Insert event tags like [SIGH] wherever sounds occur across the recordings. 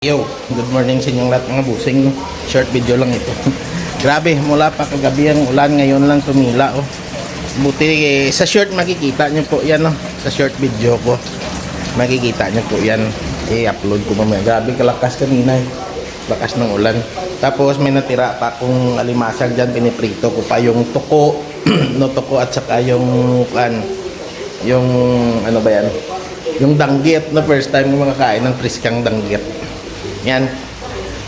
Yo, good morning sa inyong lahat mga busing. no? Short video lang ito. [LAUGHS] Grabe, mula pa kagabi ang ulan, ngayon lang tumila. Oh. Buti eh, sa short makikita nyo po yan. Oh. Sa short video ko, makikita nyo po yan. I-upload ko mamaya. Grabe, kalakas kanina. Eh. Lakas ng ulan. Tapos may natira pa akong alimasag dyan. Piniprito ko pa yung tuko. [CLEARS THROAT] no tuko at saka yung kan yung ano ba yan yung danggit na first time ko makakain ng priskang danggit yan.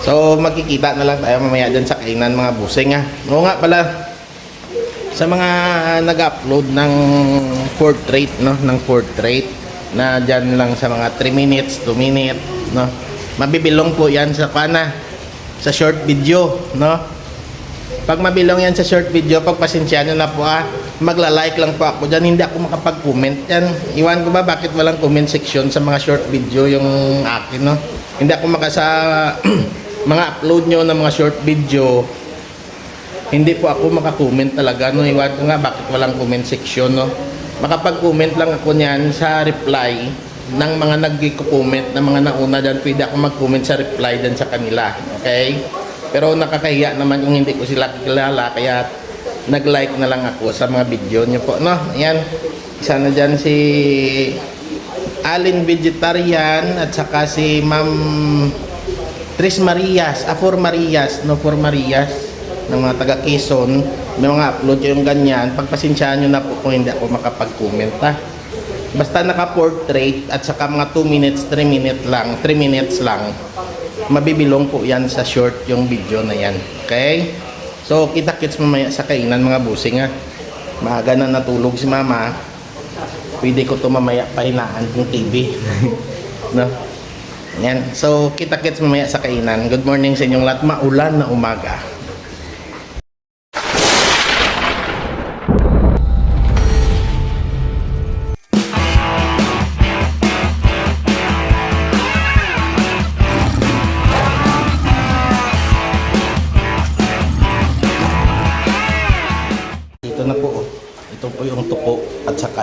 So, magkikita na lang tayo mamaya dyan sa kainan mga busing ha. Oo nga pala, sa mga nag-upload ng portrait, no? Ng portrait na dyan lang sa mga 3 minutes, 2 minutes, no? Mabibilong po yan sa kana, sa short video, no? Pag mabilong yan sa short video, pagpasensya nyo na po ah, magla-like lang po ako dyan, hindi ako makapag-comment yan. Iwan ko ba bakit walang comment section sa mga short video yung akin, no? Hindi ako makasa [CLEARS THROAT] mga upload nyo ng mga short video, hindi po ako makakomment talaga, no? Iwan ko nga bakit walang comment section, no? Makapag-comment lang ako niyan sa reply ng mga nag-comment ng mga nauna dyan, pwede ako mag-comment sa reply dyan sa kanila. Okay? Pero nakakahiya naman kung hindi ko sila kilala, kaya nag-like na lang ako sa mga video nyo po. No? Ayan. Isa na dyan si Alin Vegetarian at saka si Ma'am Tris Marias, ah, Four Marias, no, Four Marias ng mga taga Quezon. May mga upload yung ganyan. Pagpasensyaan nyo na po kung hindi ako makapag-comment, ha? Basta naka-portrait at saka mga 2 minutes, 3 minutes lang, 3 minutes lang, mabibilong po yan sa short yung video na yan. Okay? So, kita-kits mamaya sa kainan mga busing ha. Maaga na natulog si mama. Pwede ko to mamaya pahinaan yung TV. [LAUGHS] no? Yan. So, kita-kits mamaya sa kainan. Good morning sa inyong lahat. Maulan na umaga.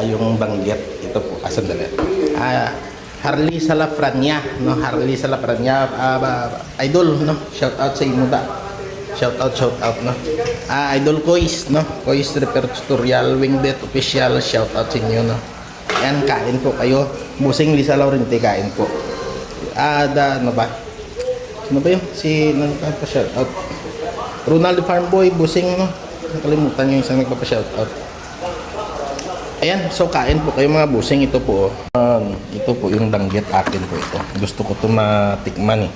Yung banggit. Ito po. Ah, sandali. Ah, Harley Salafrania, no? Harley Salafrania, ah, idol, no? Shout out sa imo da. Shout out, shout out, no? Ah, idol Kois, no? Kois Repertorial Wingdet Official, shout out sa inyo, no? Yan, kain po kayo. Busing Lisa Laurente, kain po. Ah, da, ano ba? Ano ba yun? Si, nagpapa-shout out. Ronald Farmboy, busing, no? Nakalimutan yung isang nagpapa-shoutout. Ayan, so kain po kayo mga busing. Ito po, um, ito po yung danggit akin po ito. Gusto ko ito matikman eh.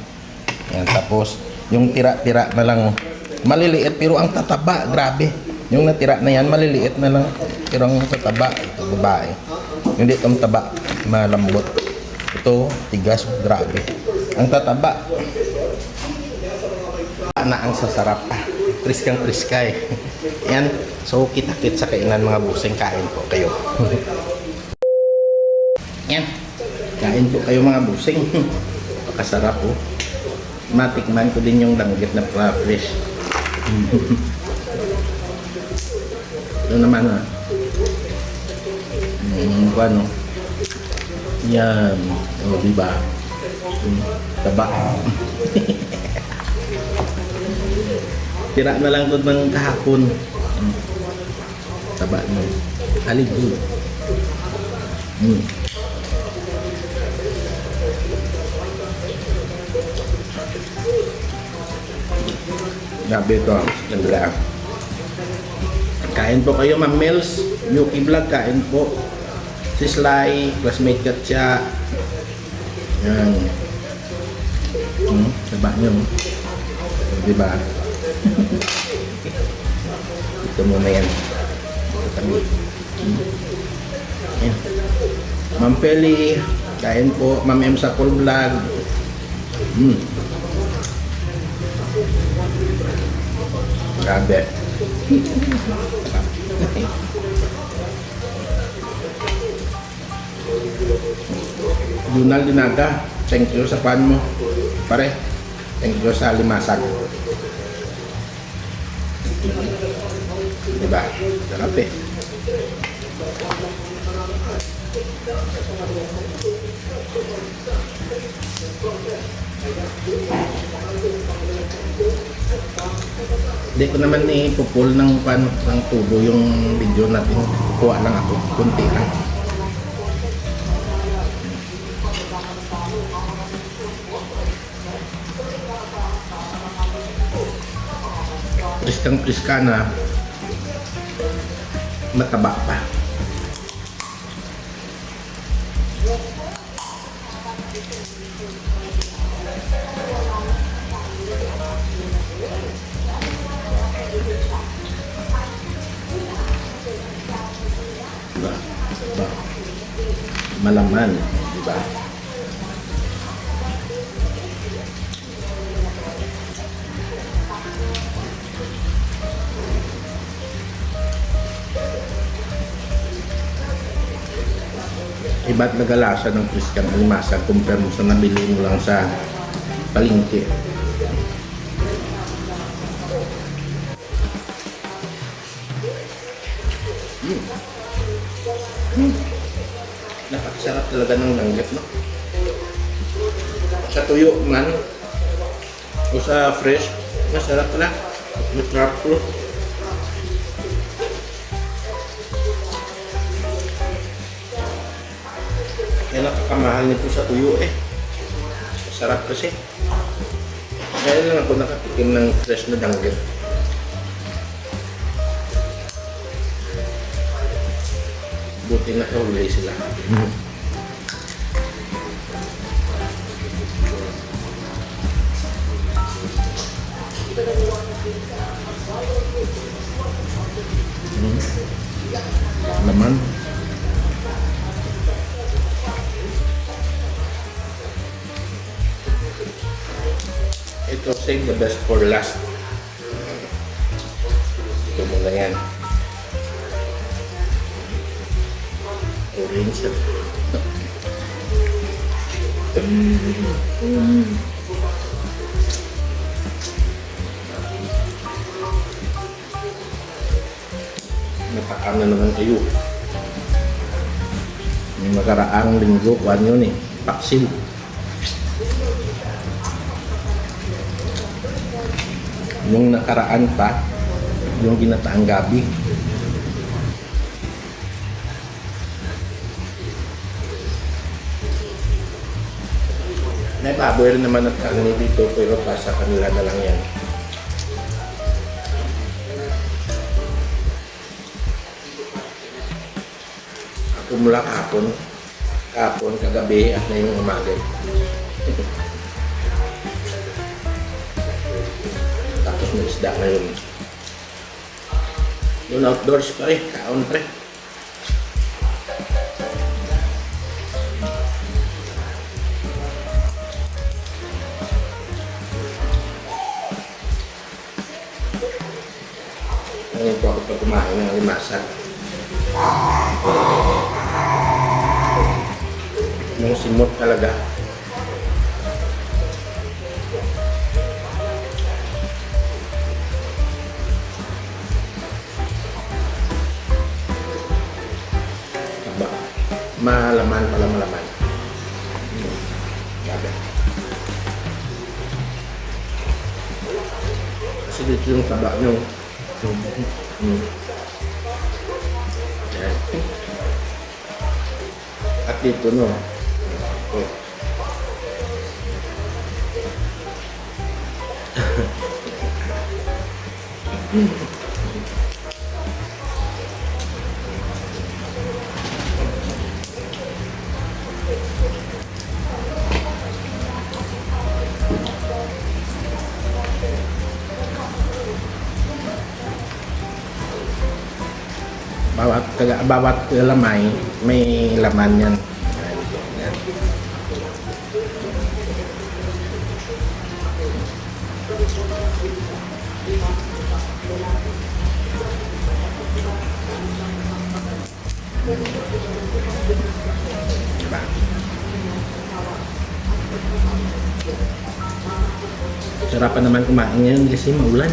Ayan, tapos yung tira-tira na lang, maliliit pero ang tataba, grabe. Yung natira na yan, maliliit na lang, pero ang tataba, ito babae. Hindi itong taba, malambot. Ito, tigas, grabe. Ang tataba, na ang sasarap. Priskang priska eh. [LAUGHS] Yan. So, kita-kit sa kainan mga busing kain po kayo. [LAUGHS] Yan. Kain po kayo mga busing. [LAUGHS] Pakasarap po. Matikman ko din yung danggit na fresh. Ito naman ah. Mm, ano? Yan. O, diba? Mm, Taba. Tira na lang doon ng kahapon. Mm. Taba mo. Aligid. Mm. Grabe ito. Ganda. Kain po kayo, Ma'am Mels. Yuki Vlog, kain po. Si Sly, classmate ka siya. Yan. Hmm, taba niyo. Di ba? Ito muna yan. Ma'am Feli, kain po. Ma'am M sa full vlog. Hmm. Grabe. [LAUGHS] Junal Dinaga, thank you sa pan mo. Pare, thank you sa limasag. Diba? Sarap eh. Hindi ko naman ipupul ng, pan, ng tubo yung video natin. Kuha lang ako. Kunti lang. Priskang priska na mataba pa. Diba? Diba? Malaman, di ba? Iba't nagalasa ng Christian Alimasa compare mo sa nabili mo lang sa palengke. Mm. Mm. Napakasarap talaga ng langgam, no? Sa tuyo man, o sa fresh, masarap pala. Masarap po. Kaya nakakamahal nito sa tuyo eh. Sarap kasi. Kaya lang ako nakatikim ng fresh na danggit. Buti na kahuli sila. Mm. Laman. Ito, save the best for last. Ito muna yan. Orange. Natakam na naman kayo. Yung magkaraang linggo, kuhan yun eh. Paksil. Yung nakaraan pa, yung ginataang gabi. May baboy rin naman at karne dito pero pa sa kanila na lang yan. Ako mula kahapon, kahapon, kagabi at ngayong umaga. May isda ngayon. Yung outdoors pa rin, kaon pa rin. Ngayon po ako pa kumain ng limasan. Yung simot talaga. Malaman pala malaman. Hmm. Sabi. Kasi dito yung taba nyo. Hmm. At dito no. Oh. [LAUGHS] taga, bawat lamay may laman yan. Yan. Diba? Sarapan naman kumain ngayon kasi maulan.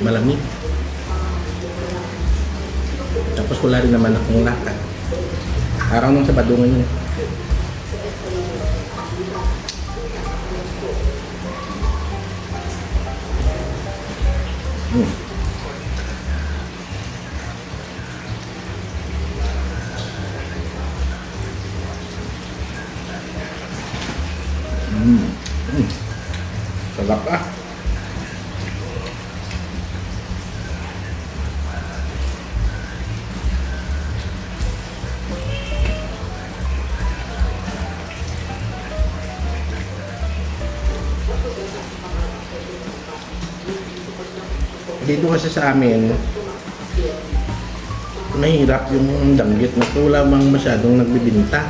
Malamig. Tapos wala rin naman akong lakad. Araw ng Sabado ngayon. Eh. Hmm. Hmm. Hmm. Sarap ah. Dito kasi sa amin, mahirap yung danggit na ito. Wala mang masyadong nagbibinta.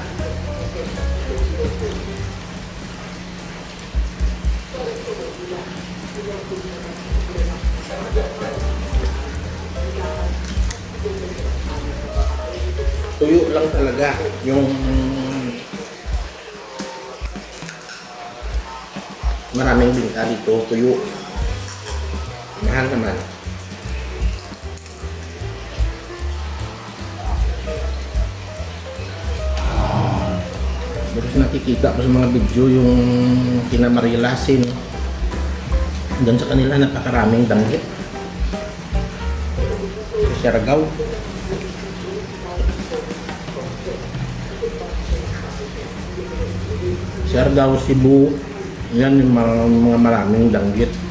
Tuyo lang talaga yung maraming binta dito, tuyo. Mahal naman. Pero nakikita ko sa mga video yung kinamarilasin. Doon sa kanila napakaraming danggit. Sa Siargao. Siargao, Cebu. Yan yung mga, mga maraming danggit.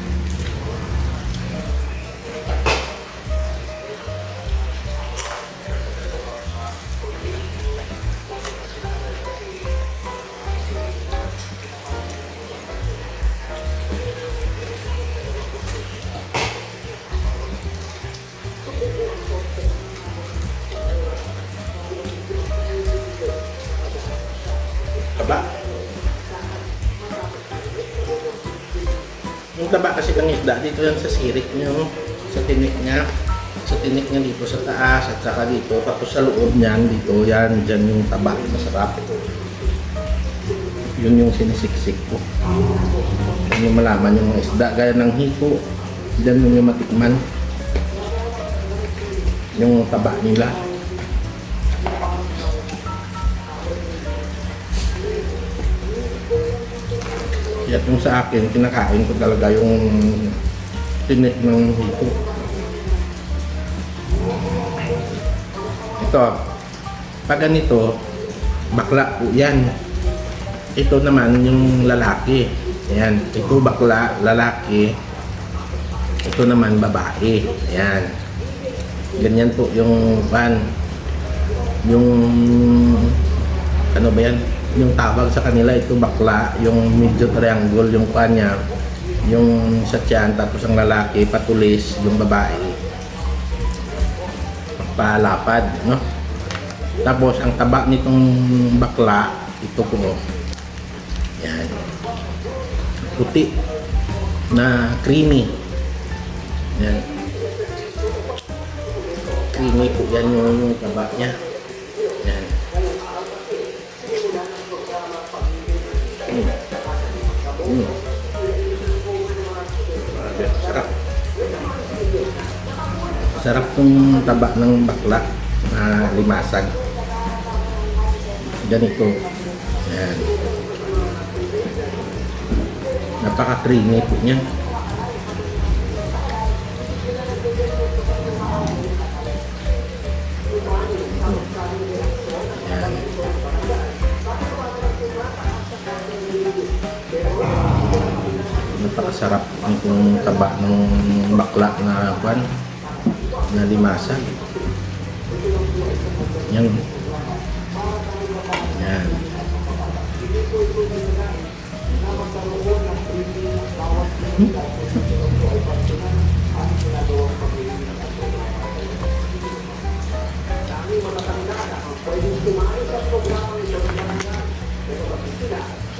Yung taba kasi ng isda, dito yan sa sirik nyo, sa tinik niya. Sa tinik niya dito sa taas at saka dito. Tapos sa loob niyan, dito yan, dyan yung taba. Masarap. Yun yung sinisiksik ko. Yun yung malaman yung mga isda, gaya ng hiko. Dyan yung matikman. Yung taba nila. Kaya yung sa akin, kinakain ko talaga yung tinik ng hito. Ito, pag ganito, bakla po yan. Ito naman yung lalaki. Ayan, ito bakla, lalaki. Ito naman babae. Ayan. Ganyan po yung pan. Yung ano ba yan? Yung tawag sa kanila ito bakla, yung medyo triangle yung kanya, yung sa tiyan, tapos ang lalaki patulis, yung babae palapad, no? Tapos ang taba nitong bakla, ito po. Yan. Puti na creamy. Yan. Creamy po yan yung, yung taba niya. Mm. Sarap. Sarap tong taba ng bakla na limasag. Ganito. Yan. Napaka-creamy po niya. Napakasarap nitong taba ng bakla na kwan na limasan. Yan. Yan.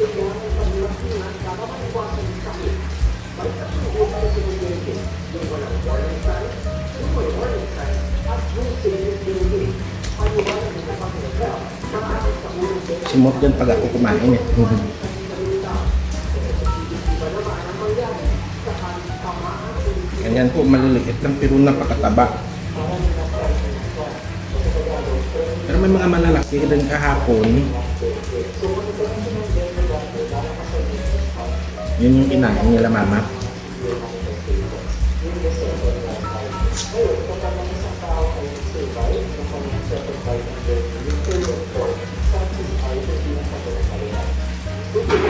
Hmm? Simot yan pag ako kumain eh. Ganyan po, maliliit lang pero napakataba. Pero may mga malalaki rin kahapon. Yun yung kinain nila mama.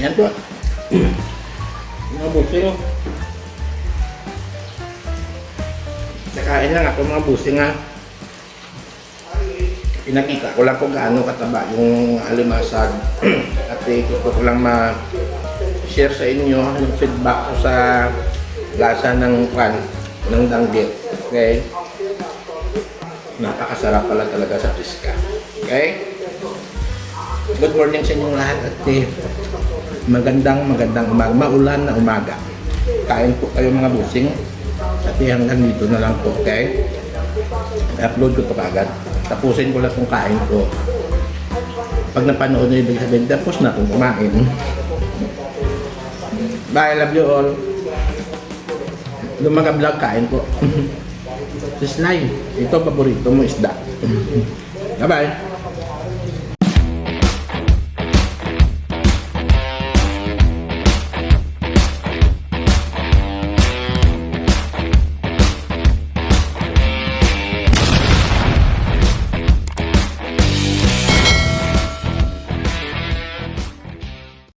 Yan po. Mga busing. Nakain lang ako mga busing ha. Pinakita ko lang kung gaano kataba yung alimasag. [CLEARS THROAT] At eh, gusto ko lang ma-share sa inyo yung feedback ko sa lasa ng pan, ng danggit. Okay? Napakasarap pala talaga sa piska. Okay? Good morning sa inyong lahat at eh, magandang magandang umaga, maulan na umaga. Kain po kayo mga busing. At eh, hanggang dito na lang po, okay? I-upload ko to kagad. Tapusin ko lang kung kain ko. Pag napanood nyo, ibig sabihin, tapos na kung kumain. Bye, love you all. Yung mga vlog, kain po. [LAUGHS] Just live. Ito, paborito mo isda. [LAUGHS] Bye-bye.